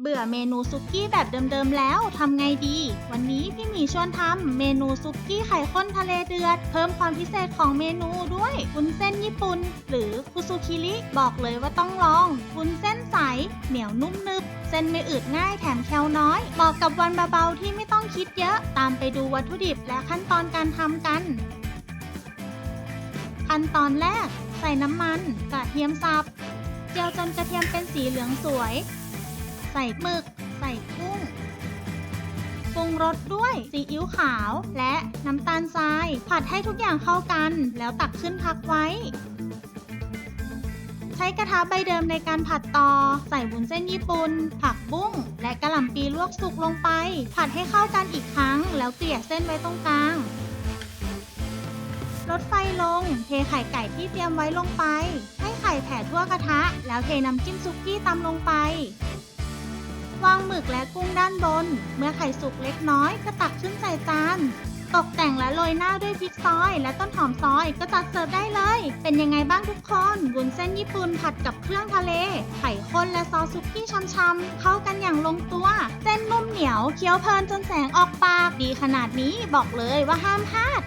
เบื่อเมนูซุกี้แบบเดิมๆแล้วทำไงดี วันนี้พี่หมีชวนทำเมนูซุกี้ไข่ข้นทะเลเดือด เพิ่มความพิเศษของเมนูด้วยวุ้นเส้นญี่ปุ่น หรือคุซูคิริบอกเลยว่าต้องลองวุ้นเส้นใส เหนียวนุ่มนึบเส้นไม่อืดง่ายแถมแคลน้อยเหมาะกับวันเบาๆที่ไม่ต้องคิดเยอะ ตามไปดูวัตถุดิบและขั้นตอนการทำกัน ขั้นตอนแรก ใส่น้ำมันกระเทียมสับเจียวจนกระเทียมเป็นสีเหลืองสวย ใส่หมึก ใส่กุ้งปรุงรสด้วยซีอิ๊วขาวและน้ำตาลทราย ผัดให้ทุกอย่างเข้ากัน แล้วตักขึ้นพักไว้ ใช้กระทะใบเดิมในการผัดต่อ ใส่วุ้นเส้นญี่ปุ่น ผักบุ้ง และกระหล่ำปีลวกสุกลงไป ผัดให้เข้ากันอีกครั้ง แล้วเกลี่ยเส้นไว้ตรงกลางลดไฟลง เทไข่ไก่ที่เตรียมไว้ลงไป ให้ไข่แผ่ทั่วกระทะ แล้วเทน้ำจิ้มซุกี้ตำลงไป วางหมึกและกุ้งด้านบน เมื่อไข่สุกเล็กน้อยก็ตักขึ้นใส่จาน ตกแต่งและโรยหน้าด้วยพริกซอยและต้นหอมซอยก็จัดเสิร์ฟได้เลย เป็นยังไงบ้างทุกคนวุ้นเส้นญี่ปุ่นผัดกับเครื่องทะเล ไข่ข้นและซอสซุกี้ช่ำๆเข้ากันอย่างลงตัว เส้นนุ่มเหนียวเคี้ยวเพลินจนแสงออกปาก ดีขนาดนี้บอกเลยว่าห้ามพลาด